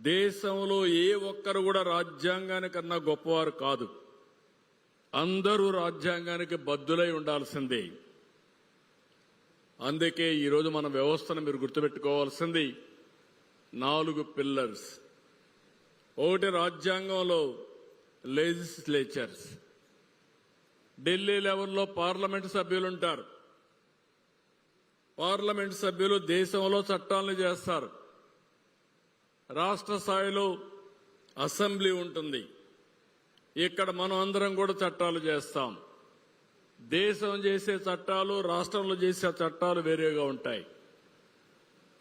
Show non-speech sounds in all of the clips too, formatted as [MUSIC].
దేశంలో ఏ ఒక్కరు కూడా రాజ్యాంగానికన్నా గొప్పవారు కాదు. అందరూ రాజ్యాంగానికి బద్దులై ఉండాల్సిందే. అందుకే ఈరోజు మన వ్యవస్థను మీరు గుర్తుపెట్టుకోవాల్సింది నాలుగు పిల్లర్స్ ఒకటి రాజ్యాంగంలో లెజిస్లేచర్స్ ఢిల్లీ లెవెల్లో పార్లమెంట్ సభ్యులు ఉంటారు పార్లమెంట్ సభ్యులు దేశంలో చట్టాలను చేస్తారు. రాష్ట్ర స్థాయిలో అసెంబ్లీ ఉంటుంది. ఇక్కడ మనం అందరం కూడా చట్టాలు చేస్తాం. దేశం చేసే చట్టాలు రాష్ట్రంలో చేసే చట్టాలు వేరేగా ఉంటాయి.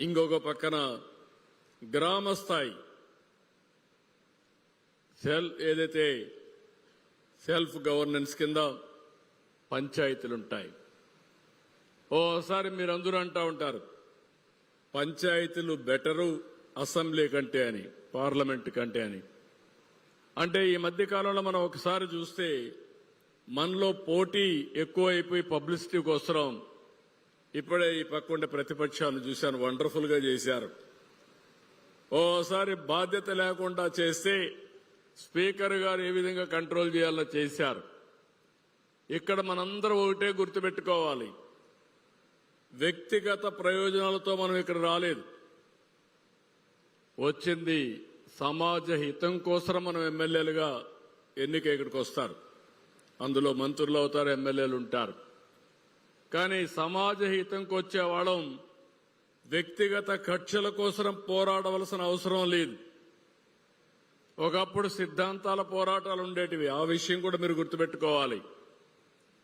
ఇంకొక పక్కన గ్రామ స్థాయి. సెల్ ఏదైతే సెల్ఫ్ గవర్నెన్స్ కింద పంచాయతీలు ఉంటాయి. ఓసారి మీరు అందరూ అంటూ ఉంటారు పంచాయతీలు బెటరు అసెంబ్లీ కంటే అని పార్లమెంట్ కంటే అని. అంటే ఈ మధ్య కాలంలో మనం ఒకసారి చూస్తే మనలో పోటీ ఎక్కువైపోయి పబ్లిసిటీ కోసం ఇప్పుడే ఈ పక్కుండే ప్రతిపక్షాలు చూశాను వండర్ఫుల్గా చేశారు. ఓసారి బాధ్యత లేకుండా చేస్తే స్పీకర్ గారు ఏ విధంగా కంట్రోల్ చేయాలో చేశారు. ఇక్కడ మనందరం ఒకటే గుర్తుపెట్టుకోవాలి. వ్యక్తిగత ప్రయోజనాలతో మనం ఇక్కడ రాలేదు. వచ్చింది సమాజ హితం కోసం మనం ఎమ్మెల్యేలుగా ఎన్నిక ఇక్కడికి వస్తారు. అందులో మంత్రులు అవుతారు ఎమ్మెల్యేలు ఉంటారు. కానీ సమాజ హితంకి వచ్చే వాళ్ళం వ్యక్తిగత కక్షల కోసం పోరాడవలసిన అవసరం లేదు. ఒకప్పుడు సిద్ధాంతాల పోరాటాలు ఉండేటివి. ఆ విషయం కూడా మీరు గుర్తుపెట్టుకోవాలి.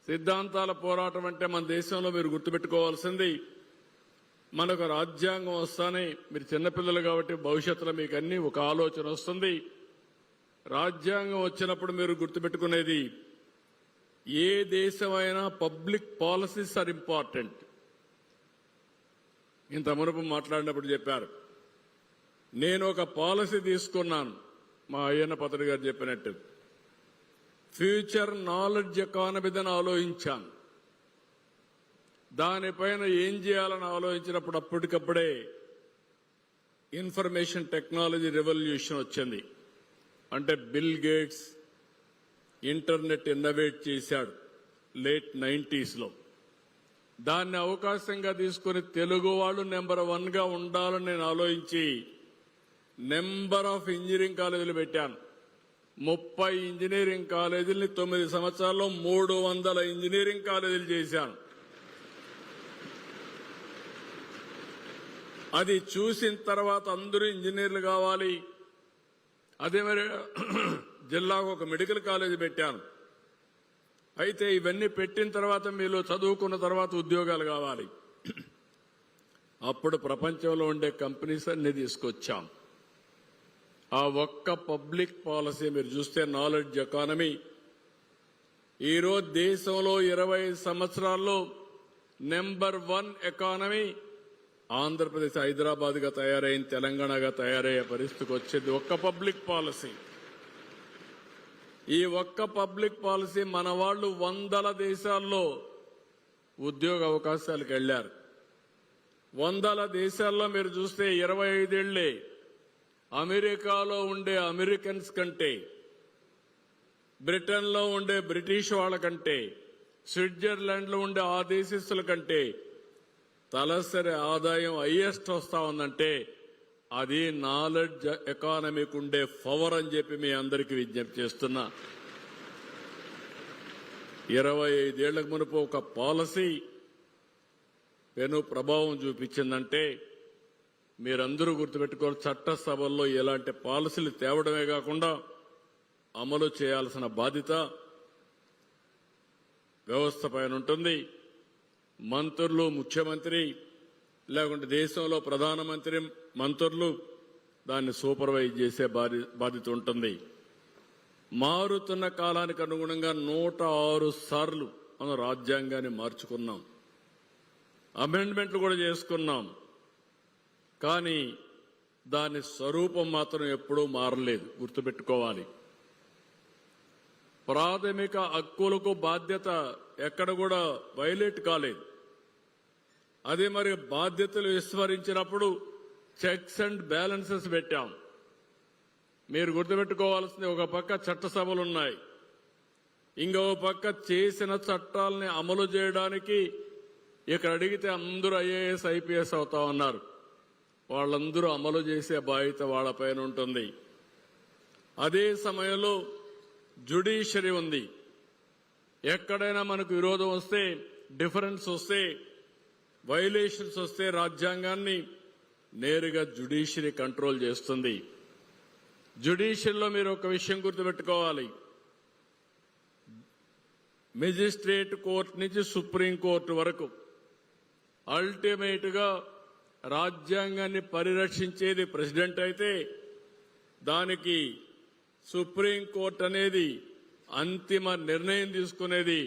సిద్ధాంతాల పోరాటం అంటే మన దేశంలో మీరు గుర్తుపెట్టుకోవాల్సింది మనకు రాజ్యాంగం వస్తానే. మీరు చిన్నపిల్లలు కాబట్టి భవిష్యత్తులో మీకు అన్ని ఒక ఆలోచన వస్తుంది. రాజ్యాంగం వచ్చినప్పుడు మీరు గుర్తుపెట్టుకునేది ఏ దేశమైనా పబ్లిక్ పాలసీస్ ఆర్ ఇంపార్టెంట్. ఇంత మునుపు మాట్లాడినప్పుడు చెప్పారు నేను ఒక పాలసీ తీసుకున్నాను. మా అయ్యన్న పత్రి గారు చెప్పినట్టు ఫ్యూచర్ నాలెడ్జ్ ఎకానమీదని ఆలోచించాను. దానిపైన ఏం చేయాలని ఆలోచించినప్పుడు అప్పటికప్పుడే ఇన్ఫర్మేషన్ టెక్నాలజీ రెవల్యూషన్ వచ్చింది. అంటే బిల్ గేట్స్ ఇంటర్నెట్ ఇన్నోవేట్ చేశాడు లేట్ నైంటీస్లో. దాన్ని అవకాశంగా తీసుకుని తెలుగు వాళ్ళు నెంబర్ వన్గా ఉండాలని నేను ఆలోచించి నెంబర్ ఆఫ్ ఇంజనీరింగ్ కాలేజీలు పెట్టాను. ముప్పై ఇంజనీరింగ్ కాలేజీల్ని తొమ్మిది సంవత్సరాల్లో మూడు వందల ఇంజనీరింగ్ కాలేజీలు చేశాను. అది చూసిన తర్వాత అందరూ ఇంజనీర్లు కావాలి. అదే మరి [CLEARS THROAT] జిల్లాకు ఒక మెడికల్ కాలేజీ పెట్టాను. అయితే ఇవన్నీ పెట్టిన తర్వాత మీరు చదువుకున్న తర్వాత ఉద్యోగాలు కావాలి. [CLEARS THROAT] అప్పుడు ప్రపంచంలో ఉండే కంపెనీస్ అన్ని తీసుకొచ్చాం. ఆ ఒక్క పబ్లిక్ పాలసీ మీరు చూస్తే నాలెడ్జ్ ఎకానమీ. ఈరోజు దేశంలో ఇరవై సంవత్సరాల్లో నెంబర్ వన్ ఎకానమీ. ఆంధ్రప్రదేశ్ హైదరాబాద్గా తయారైంది తెలంగాణగా తయారయ్యే పరిస్థితికి వచ్చేది ఒక్క పబ్లిక్ పాలసీ. ఈ ఒక్క పబ్లిక్ పాలసీ మన వాళ్ళు వందల దేశాల్లో ఉద్యోగ అవకాశాలకు వెళ్ళారు వందల దేశాల్లో మీరు చూస్తే ఇరవై ఐదేళ్ళే అమెరికాలో ఉండే అమెరికన్స్ కంటే బ్రిటన్లో ఉండే బ్రిటిష్ వాళ్ళ కంటే స్విట్జర్లాండ్లో ఉండే ఆ దేశస్తుల కంటే తలసరి ఆదాయం హైయెస్ట్ వస్తా ఉందంటే అది నాలెడ్జ్ ఎకానమీకి ఉండే పవర్ అని చెప్పి మీ అందరికీ విజ్ఞప్తి చేస్తున్నా. ఇరవై ఐదేళ్ళకు మునుపు ఒక పాలసీ పెను ప్రభావం చూపించిందంటే మీరందరూ గుర్తుపెట్టుకోవాలి చట్టసభల్లో ఎలాంటి పాలసీలు తేవడమే కాకుండా అమలు చేయాల్సిన బాధ్యత వ్యవస్థ పైన ఉంటుంది. మంత్రులు ముఖ్యమంత్రి లేకుంటే దేశంలో ప్రధానమంత్రి మంత్రులు దాన్ని సూపర్వైజ్ చేసే బాధ్య- బాధ్యత ఉంటుంది. మారుతున్న కాలానికి అనుగుణంగా నూట ఆరు సార్లు మనం రాజ్యాంగాన్ని మార్చుకున్నాం. అమెండ్మెంట్లు కూడా చేసుకున్నాం. కానీ దాని స్వరూపం మాత్రం ఎప్పుడూ మారలేదు. గుర్తుపెట్టుకోవాలి. ప్రాథమిక హక్కులకు బాధ్యత ఎక్కడ కూడా వైలేట్ కాలేదు. అదే మరి బాధ్యతలు విస్మరించినప్పుడు చెక్స్ అండ్ బ్యాలెన్సెస్ పెట్టాం. మీరు గుర్తుపెట్టుకోవాల్సింది ఒక పక్క చట్టసభలు ఉన్నాయి ఇంకో పక్క చేసిన చట్టాలని అమలు చేయడానికి ఇక్కడ అడిగితే అందరూ ఐఏఎస్ ఐపీఎస్ అవుతా ఉన్నారు. వాళ్ళందరూ అమలు చేసే బాధ్యత వాళ్ళపైన ఉంటుంది. అదే సమయంలో జుడిషియరీ ఉంది. ఎక్కడైనా మనకు విరోధం వస్తే డిఫరెన్స్ వస్తే వైలేషన్స్ వస్తే రాజ్యాంగాన్ని నేరుగా జుడిషియరీ కంట్రోల్ చేస్తుంది. జుడిషియల్లో మీరు ఒక విషయం గుర్తుపెట్టుకోవాలి. మెజిస్ట్రేట్ కోర్టు నుంచి సుప్రీం కోర్టు వరకు అల్టిమేట్గా రాజ్యాంగాన్ని పరిరక్షించేది ప్రెసిడెంట్ అయితే దానికి సుప్రీంకోర్టు అనేది అంతిమ నిర్ణయం తీసుకునేది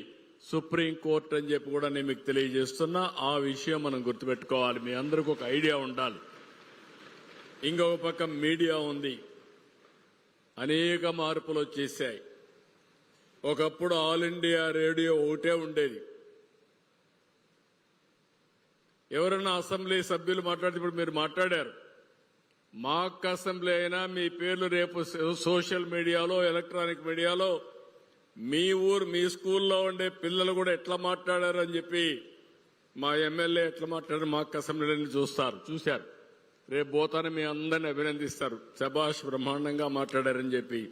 సుప్రీంకోర్టు అని చెప్పి కూడా నేను మీకు తెలియజేస్తున్నా. ఆ విషయం మనం గుర్తుపెట్టుకోవాలి. మీ అందరికి ఒక ఐడియా ఉండాలి. ఇంకొక పక్క మీడియా ఉంది. అనేక మార్పులు వచ్చేసాయి. ఒకప్పుడు ఆల్ ఇండియా రేడియో ఒకటే ఉండేది. ఎవరైనా అసెంబ్లీ సభ్యులు మాట్లాడితే ఇప్పుడు మీరు మాట్లాడారు. మాక్ అసెంబ్లీ అయినా మీ పేర్లు రేపు సోషల్ మీడియాలో ఎలక్ట్రానిక్ మీడియాలో మీ ఊరు మీ స్కూల్లో ఉండే పిల్లలు కూడా ఎట్లా మాట్లాడారు అని చెప్పి మా ఎమ్మెల్యే ఎట్లా మాట్లాడారు మాక్ అసెంబ్లీని చూస్తారు చూశారు. రేపు పోతానే మీ అందరిని అభినందిస్తారు. శభాష్ బ్రహ్మాండంగా మాట్లాడారని చెప్పి.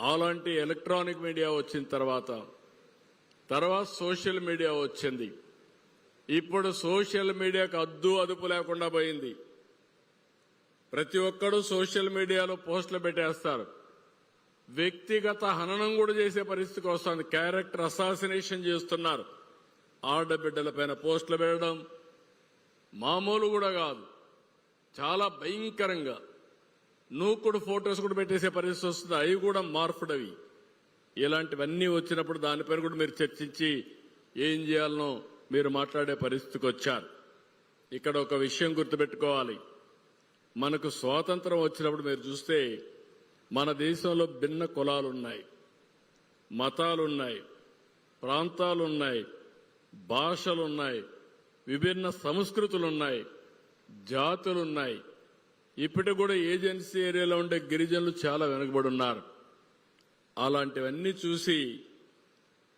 అలాంటి ఎలక్ట్రానిక్ మీడియా వచ్చిన తర్వాత తర్వాత సోషల్ మీడియా వచ్చింది. ఇప్పుడు సోషల్ మీడియాకు అద్దు అదుపు లేకుండా పోయింది. ప్రతి ఒక్కరూ సోషల్ మీడియాలో పోస్టులు పెట్టేస్తారు. వ్యక్తిగత హననం కూడా చేసే పరిస్థితికి వస్తుంది. క్యారెక్టర్ అసాసినేషన్ చేస్తున్నారు. ఆడబిడ్డల పైన పోస్టులు పెట్టడం మామూలు కూడా కాదు. చాలా భయంకరంగా. నూకుడు ఫొటోస్ కూడా పెట్టేసే పరిస్థితి వస్తుంది. అవి కూడా మార్పుడవి. ఇలాంటివన్నీ వచ్చినప్పుడు దానిపైన కూడా మీరు చర్చించి ఏం చేయాలనో మీరు మాట్లాడే పరిస్థితికి వచ్చారు. ఇక్కడ ఒక విషయం గుర్తుపెట్టుకోవాలి. మనకు స్వాతంత్రం వచ్చినప్పుడు మీరు చూస్తే మన దేశంలో భిన్న కులాలున్నాయి మతాలున్నాయి ప్రాంతాలున్నాయి భాషలున్నాయి విభిన్న సంస్కృతులున్నాయి జాతులున్నాయి. ఇప్పటి కూడా ఏజెన్సీ ఏరియాలో ఉండే గిరిజనులు చాలా వెనుకబడి ఉన్నారు అలాంటివన్నీ చూసి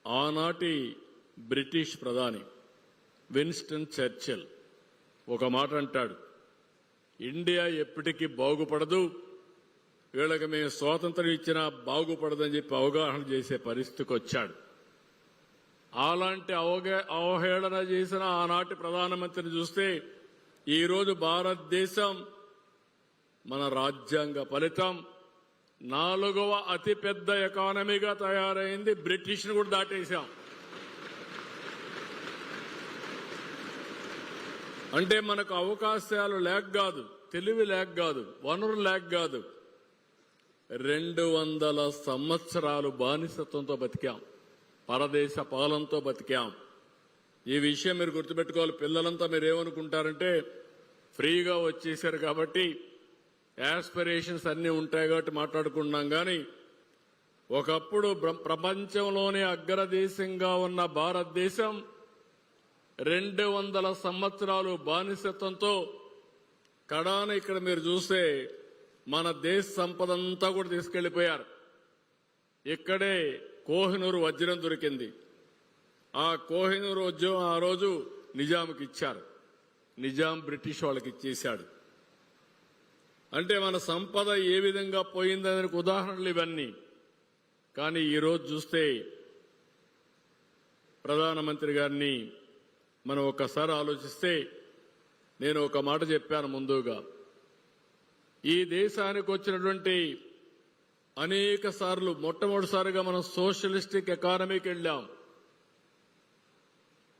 ఆనాటి బ్రిటిష్ ప్రధాని విన్స్టన్ చర్చిల్ ఒక మాట అంటాడు ఇండియా ఎప్పటికీ బాగుపడదు వీళ్ళకి మేము స్వాతంత్రం ఇచ్చినా బాగుపడదని చెప్పి అవగాహన చేసే పరిస్థితికి వచ్చాడు. అలాంటి అవగా అవహేళన చేసిన ఆనాటి ప్రధానమంత్రిని చూస్తే ఈరోజు భారతదేశం మన రాజ్యాంగ ఫలితం నాలుగవ అతిపెద్ద ఎకానమీగా తయారైంది బ్రిటిష్ను కూడా దాటేశాం. అంటే మనకు అవకాశాలు లేక కాదు తెలివి లేక కాదు వనరులు లేక కాదు రెండు వందల సంవత్సరాలు బానిసత్వంతో బతికాం. పరదేశ పాలనతో బతికాం. ఈ విషయం మీరు గుర్తుపెట్టుకోవాలి. పిల్లలంతా మీరు ఏమనుకుంటారంటే ఫ్రీగా వచ్చేసారు కాబట్టి యాస్పిరేషన్స్ అన్నీ ఉంటాయి కాబట్టి మాట్లాడుకుంటున్నాం కానీ ఒకప్పుడు ప్రపంచంలోనే అగ్రదేశంగా ఉన్న భారతదేశం రెండు వందల సంవత్సరాలు బానిసత్వంతో కడాన ఇక్కడ మీరు చూస్తే మన దేశ సంపద అంతా కూడా తీసుకెళ్ళిపోయారు ఇక్కడే కోహినూరు వజ్రం దొరికింది. ఆ కోహినూరు వజ్రం ఆ రోజు నిజాంకి ఇచ్చారు. నిజాం బ్రిటిష్ వాళ్ళకి ఇచ్చేశాడు. అంటే మన సంపద ఏ విధంగా పోయిందనే ఉదాహరణలు ఇవన్నీ. కానీ ఈరోజు చూస్తే ప్రధానమంత్రి గారిని మనం ఒకసారి ఆలోచిస్తే నేను ఒక మాట చెప్పాను ముందుగా. ఈ దేశానికి వచ్చినటువంటి అనేక సార్లు మొట్టమొదటిసారిగా మనం సోషలిస్టిక్ ఎకానమీకి వెళ్ళాం.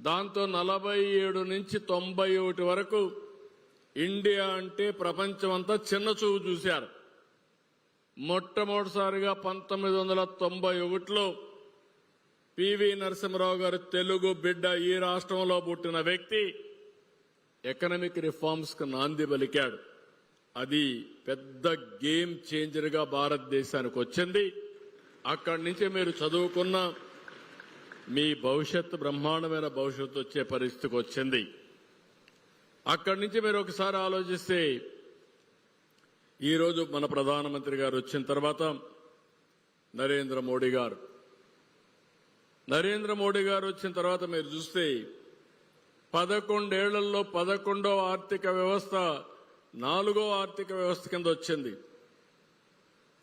దాంతో నలభై ఏడు నుంచి తొంభై ఒకటి వరకు ఇండియా అంటే ప్రపంచం అంతా చిన్న చూపు చూశారు. మొట్టమొదటిసారిగా పంతొమ్మిది వందల తొంభై ఒకటిలో పివి నరసింహరావు గారు తెలుగు బిడ్డ ఈ రాష్ట్రంలో పుట్టిన వ్యక్తి ఎకనమిక్ రిఫార్మ్స్కు నాంది పలికాడు. అది పెద్ద గేమ్ చేంజర్గా భారతదేశానికి వచ్చింది. అక్కడి నుంచి మీరు చదువుకున్న మీ భవిష్యత్తు బ్రహ్మాండమైన భవిష్యత్తు వచ్చే పరిస్థితికి వచ్చింది. అక్కడి నుంచి మీరు ఒకసారి ఆలోచిస్తే ఈరోజు మన ప్రధానమంత్రి గారు వచ్చిన తర్వాత నరేంద్ర మోడీ గారు. నరేంద్ర మోడీ గారు వచ్చిన తర్వాత మీరు చూస్తే పదకొండేళ్ళలో పదకొండవ ఆర్థిక వ్యవస్థ నాలుగో ఆర్థిక వ్యవస్థ కింద వచ్చింది.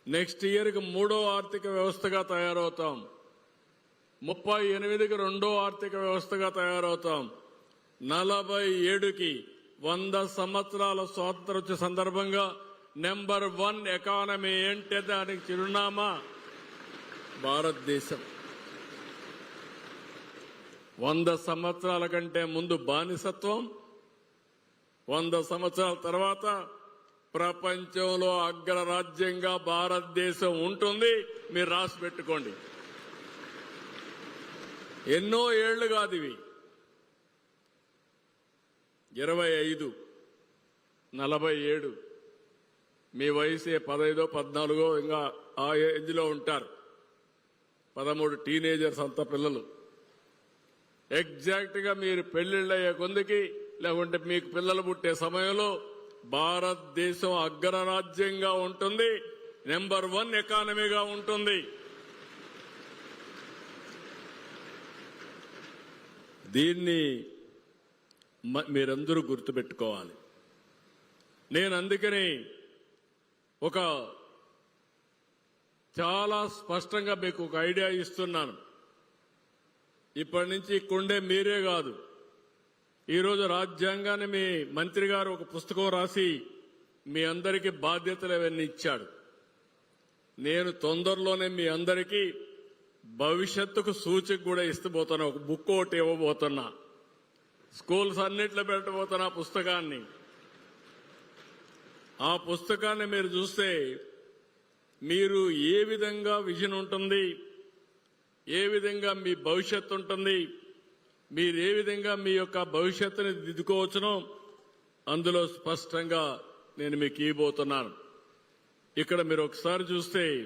నెక్స్ట్ ఇయర్కి మూడో ఆర్థిక వ్యవస్థగా తయారవుతాం. ముప్పై ఎనిమిదికి రెండో ఆర్థిక వ్యవస్థగా తయారవుతాం. నలభై ఏడుకి వంద సంవత్సరాల స్వాతంత్ర వచ్చే సందర్భంగా నెంబర్ వన్ ఎకానమీ ఏంటి దానికి చిరునామా? భారతదేశం. వంద సంవత్సరాల కంటే ముందు బానిసత్వం వంద సంవత్సరాల తర్వాత ప్రపంచంలో అగ్ర రాజ్యంగా భారతదేశం ఉంటుంది. మీరు రాసి పెట్టుకోండి. ఎన్నో ఏళ్ళు కాదు ఇవి. ఇరవై ఐదు నలభై ఏడు మీ వయసే పదైదో పద్నాలుగో ఇంకా ఆ ఏజ్లో ఉంటారు. పదమూడు టీనేజర్స్ అంత పిల్లలు. ఎగ్జాక్ట్గా మీరు పెళ్ళిళ్ళయ్యే కొందికి లేకుంటే మీకు పిల్లలు పుట్టే సమయంలో భారతదేశం అగ్రరాజ్యంగా ఉంటుంది. నెంబర్ వన్ ఎకానమీగా ఉంటుంది. దీన్ని మీరందరూ గుర్తుపెట్టుకోవాలి. నేను అందుకని ఒక చాలా స్పష్టంగా మీకు ఒక ఐడియా ఇస్తున్నాను. ఇప్పటి నుంచి కొండే మీరే కాదు. ఈరోజు రాజ్యాంగాన్ని మీ మంత్రి గారు ఒక పుస్తకం రాసి మీ అందరికీ బాధ్యతలు అవన్నీ ఇచ్చాడు. నేను తొందరలోనే మీ అందరికీ భవిష్యత్తుకు సూచిక కూడా ఇస్తబోతున్నా ఒక బుక్ ఒకటి ఇవ్వబోతున్నా. స్కూల్స్ అన్నిట్లో పెట్టబోతున్నా పుస్తకాన్ని. ఆ పుస్తకాన్ని మీరు చూస్తే మీరు ఏ విధంగా విజన్ ఉంటుంది ఏ విధంగా మీ భవిష్యత్తు ఉంటుంది మీరు ఏ విధంగా మీ యొక్క భవిష్యత్తుని దిద్దుకోవచ్చునో అందులో స్పష్టంగా నేను మీకు ఇవ్వబోతున్నాను. ఇక్కడ మీరు ఒకసారి చూస్తే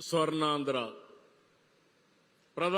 స్వర్ణాంధ్ర.